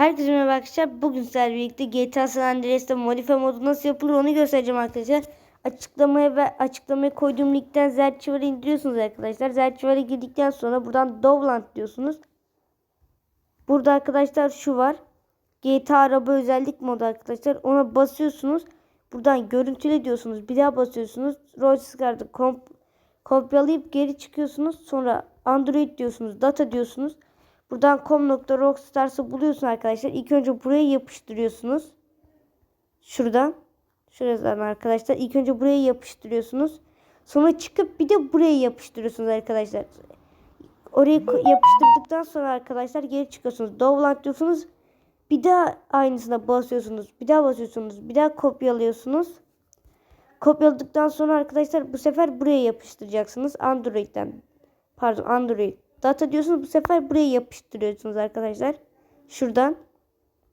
Herkese merhaba arkadaşlar. Bugün sizlerle birlikte GTA San Andreas'ta modifiye modu nasıl yapılır onu göstereceğim arkadaşlar. Açıklamaya ve açıklamaya koyduğum linkten Zerchivar'ı indiriyorsunuz arkadaşlar. Zerchivar'a girdikten sonra buradan Dovland diyorsunuz. Burada arkadaşlar şu var. GTA araba özellik modu arkadaşlar. Ona basıyorsunuz. Buradan görüntüle diyorsunuz. Bir daha basıyorsunuz. Kartı komp kopyalayıp geri çıkıyorsunuz. Sonra Android diyorsunuz. Data diyorsunuz. Buradan com.rockstars'ı buluyorsun arkadaşlar. İlk önce buraya yapıştırıyorsunuz. Şuradan. Şuradan arkadaşlar. İlk önce buraya yapıştırıyorsunuz. Sonra çıkıp bir de buraya yapıştırıyorsunuz arkadaşlar. Oraya yapıştırdıktan sonra arkadaşlar geri çıkıyorsunuz. Dovland diyorsunuz. Bir daha aynısına basıyorsunuz. Bir daha basıyorsunuz. Bir daha kopyalıyorsunuz. Kopyaladıktan sonra arkadaşlar bu sefer buraya yapıştıracaksınız. Android'den. Pardon Android. Data diyorsunuz bu sefer buraya yapıştırıyorsunuz arkadaşlar. Şuradan.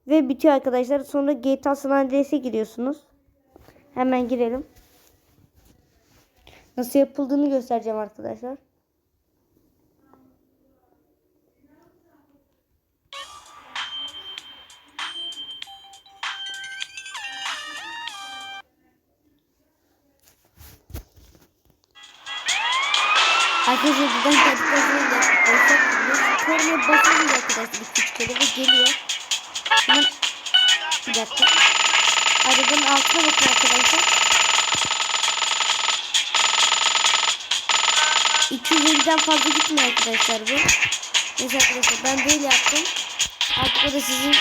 Ve bitiyor arkadaşlar. Sonra GTA San Andreas'e giriyorsunuz. Hemen girelim. Nasıl yapıldığını göstereceğim arkadaşlar. Arkadaşlar buradan sonra da olsak Kornaya basıyoruz arkadaşlar küçük kere ve geliyor. Hemen bir dakika. Arabanın altına bakın arkadaşlar. 250'den fazla gitmiyor arkadaşlar bu. Neyse arkadaşlar ben böyle yaptım. Artık o da sizin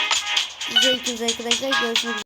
zevkiniz arkadaşlar. Görüşmek üzere.